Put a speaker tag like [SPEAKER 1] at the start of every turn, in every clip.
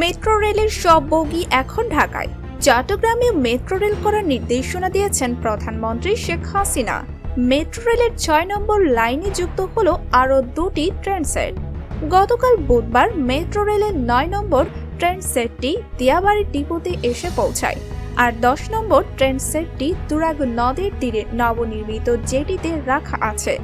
[SPEAKER 1] Metro রেলের সব বগি এখন ঢাকায়। চট্টগ্রামে মেট্রো রেল করার নির্দেশনা দিয়েছেন প্রধানমন্ত্রী শেখ হাসিনা। মেট্রো রেলের ছয় নম্বর লাইনে যুক্ত হল আরও দুটি ট্রেন সেট। গতকাল বুধবার মেট্রো রেলের নয় নম্বর ট্রেন সেটটি দিয়াবাড়ি ডিপোতে এসে পৌঁছায়। আর দশ নম্বর ট্রেন সেটটি তুরাগ নদের তীরে নবনির্মিত জেটিতে রাখা আছে।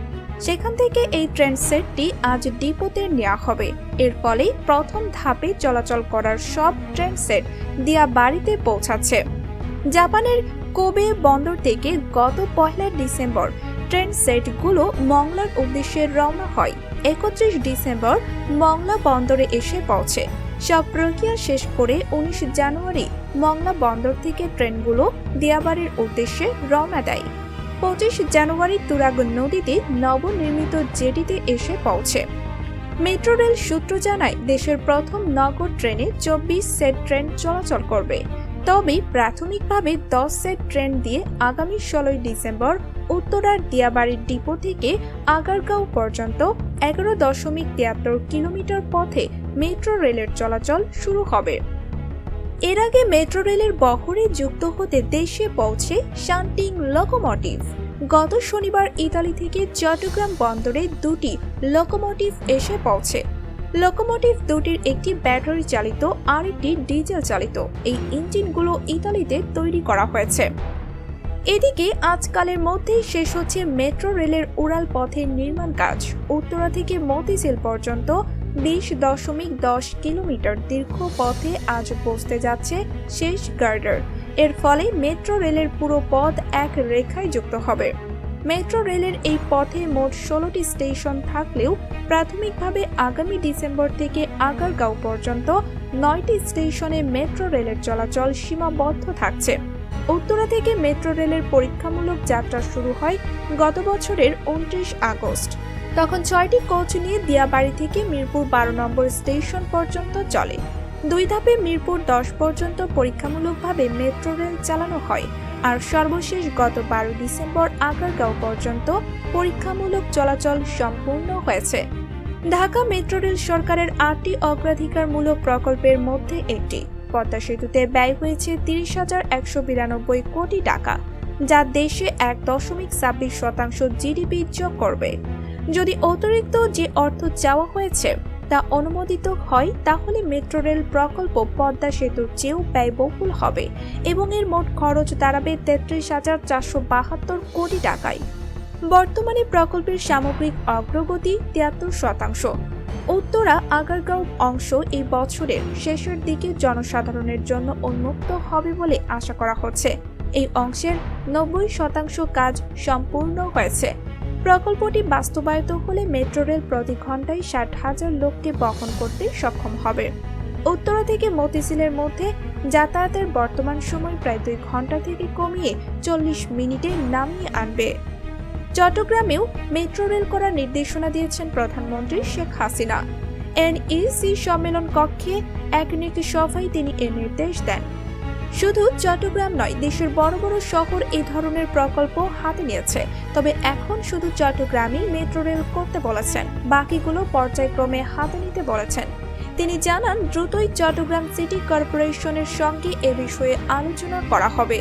[SPEAKER 1] সেখান থেকে এই ট্রেন সেটটি আজ ডিপোতে নেওয়া হবে। এর ফলে প্রথম ধাপে চলাচল করার সব ট্রেন সেট দিয়া বাড়িতে পৌঁছাচ্ছে। জাপানের কোবে বন্দর থেকে গত পয়লা ডিসেম্বর ট্রেন সেটগুলো মংলার উদ্দেশ্যে রওনা হয়। একত্রিশ ডিসেম্বর মংলা বন্দরে এসে পৌঁছে। সব প্রক্রিয়া শেষ করে উনিশ জানুয়ারি মংলা বন্দর থেকে ট্রেনগুলো দিয়াবাড়ির উদ্দেশ্যে রওনা দেয়। পঁচিশ জানুয়ারি তুরাগ নদীতে নবনির্মিত জেটিতে এসে পৌঁছে। মেট্রো রেল সূত্র জানায়, দেশের প্রথম নগর ট্রেনে চব্বিশ সেট ট্রেন চলাচল করবে। তবে প্রাথমিকভাবে দশ সেট ট্রেন দিয়ে আগামী ষোলোই ডিসেম্বর উত্তরার দিয়াবাড়ির ডিপো থেকে আগারগাঁও পর্যন্ত এগারো দশমিক তিয়াত্তর কিলোমিটার পথে মেট্রো রেলের চলাচল শুরু হবে। এর আগে মেট্রো রেলের বহরে যুক্ত হতে দেশে পৌঁছে শান্টিং লোকোমোটিভ গত শনিবার ইতালি থেকে চট্টগ্রাম বন্দরে দুটি লোকোমোটিভ এসে পৌঁছে। লোকোমোটিভ দুটির একটি ব্যাটারি চালিত আর একটি ডিজেল চালিত। এই ইঞ্জিনগুলো ইতালিতে তৈরি করা হয়েছে। এদিকে আজকালের মধ্যেই শেষ হচ্ছে মেট্রো রেলের উড়াল পথের নির্মাণ কাজ। উত্তরা থেকে মতিঝিল পর্যন্ত বিশ দশমিক দশ কিলোমিটার দীর্ঘ পথে আজ পৌঁছতে যাচ্ছে শেষ গার্ডার। এর ফলে মেট্রো রেলের পুরো পথ এক রেখায় যুক্ত হবে। মেট্রো রেলের এই পথে মোট ষোলোটি স্টেশন থাকলেও প্রাথমিকভাবে আগামী ডিসেম্বর থেকে আগারগাঁও পর্যন্ত নয়টি স্টেশনে মেট্রো রেলের চলাচল সীমাবদ্ধ থাকছে। উত্তরা থেকে মেট্রো রেলের পরীক্ষামূলক যাত্রা শুরু হয় গত বছরের উনত্রিশ আগস্ট। তখন ছয়টি কোচ নিয়ে দিয়াবাড়ি থেকে মিরপুর বারো নম্বর স্টেশন পর্যন্ত চলে। দুই ধাপে মিরপুর দশ পর্যন্ত পরীক্ষামূলকভাবে মেট্রো রেল চালানো হয় আর সর্বশেষ গত বারো ডিসেম্বর আগারগাঁও পর্যন্ত পরীক্ষামূলক চলাচল সম্পূর্ণ হয়েছে। ঢাকা মেট্রো রেল সরকারের আটটি অগ্রাধিকারমূলক প্রকল্পের মধ্যে একটি। পদ্মা সেতুতে ব্যয় হয়েছে তিরিশ হাজার একশো বিরানব্বই কোটি টাকা, যা দেশে এক দশমিক ছাব্বিশ শতাংশ জিডিপি যোগ করবে। যদি অতিরিক্ত যে অর্থ চাওয়া হয়েছে তা অনুমোদিত হয়, তাহলে মেট্রো রেল প্রকল্প পদ্মা সেতুর চেয়েও ব্যয়বহুল হবে এবং এর মোট খরচ দাঁড়াবে তেত্রিশ হাজার চারশো বাহাত্তর কোটি টাকায়। বর্তমানে প্রকল্পের সামগ্রিক অগ্রগতি তিয়াত্তর শতাংশ। উত্তরা আগারগাঁও অংশ এই বছরের শেষের দিকে জনসাধারণের জন্য উন্মুক্ত হবে বলে আশা করা হচ্ছে। এই অংশের নব্বই শতাংশ কাজ সম্পূর্ণ হয়েছে। প্রকল্পটি বাস্তবায়িত হলে মেট্রো রেল প্রতি ঘন্টায় ষাট হাজার লোককে বহন করতে সক্ষম হবে। উত্তরা থেকে মতিঝিলের মধ্যে যাতায়াতের বর্তমান সময় প্রায় দুই ঘণ্টা থেকে কমিয়ে চল্লিশ মিনিটে নামিয়ে আনবে। চট্টগ্রামেও মেট্রো রেল করার নির্দেশনা দিয়েছেন প্রধানমন্ত্রী শেখ হাসিনা। এনইসি সম্মেলন কক্ষে এক নীতি সভায় তিনি এ নির্দেশ দেন। শুধু চট্টগ্রাম নয়, দেশের বড় বড় শহর এই ধরনের প্রকল্প হাতে নিয়েছে। তবে এখন শুধু চট্টগ্রামই মেট্রো রেল করতে বলেছেন, বাকিগুলো পর্যায়ক্রমে হাতে নিতে বলেছেন। তিনি জানান, দ্রুতই চট্টগ্রাম সিটি কর্পোরেশনের সঙ্গে এ বিষয়ে আলোচনা করা হবে।